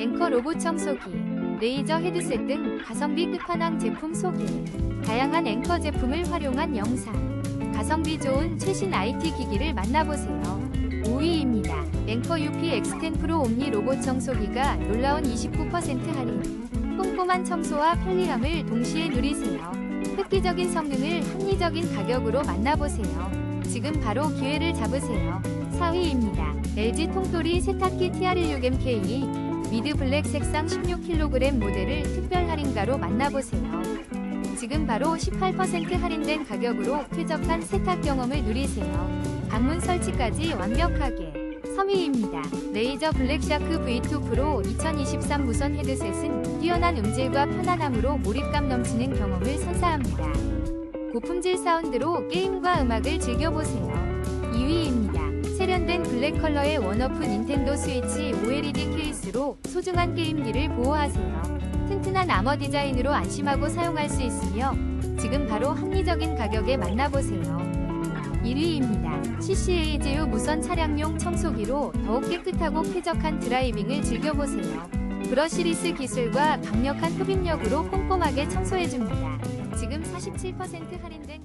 앵커 로봇 청소기, 레이저 헤드셋 등 가성비 끝판왕 제품 소개. 다양한 앵커 제품을 활용한 영상. 가성비 좋은 최신 IT 기기를 만나보세요. 5위입니다. 앵커 UP X10 프로 옴니 로봇 청소기가 놀라운 29% 할인. 꼼꼼한 청소와 편리함을 동시에 누리세요. 획기적인 성능을 합리적인 가격으로 만나보세요. 지금 바로 기회를 잡으세요. 4위입니다. LG 통돌이 세탁기 TR16MK 미드 블랙 색상 16kg 모델을 특별 할인가로 만나보세요. 지금 바로 18% 할인된 가격으로 쾌적한 세탁 경험을 누리세요. 방문 설치까지 완벽하게. 3위입니다. 레이저 블랙샤크 V2 프로 2023 무선 헤드셋은 뛰어난 음질과 편안함으로 몰입감 넘치는 경험을 선사합니다. 고품질 사운드로 게임과 음악을 즐겨보세요. 2위입니다. 세련된 블랙 컬러의 원어프 닌텐도 스위치 OLED 케이스로 소중한 게임기를 보호하세요. 튼튼한 아머 디자인으로 안심하고 사용할 수 있으며 지금 바로 합리적인 가격에 만나보세요. 1위입니다. CCAGU 무선 차량용 청소기로 더욱 깨끗하고 쾌적한 드라이빙을 즐겨보세요. 브러시리스 기술과 강력한 흡입력으로 꼼꼼하게 청소해줍니다. 지금 47% 할인된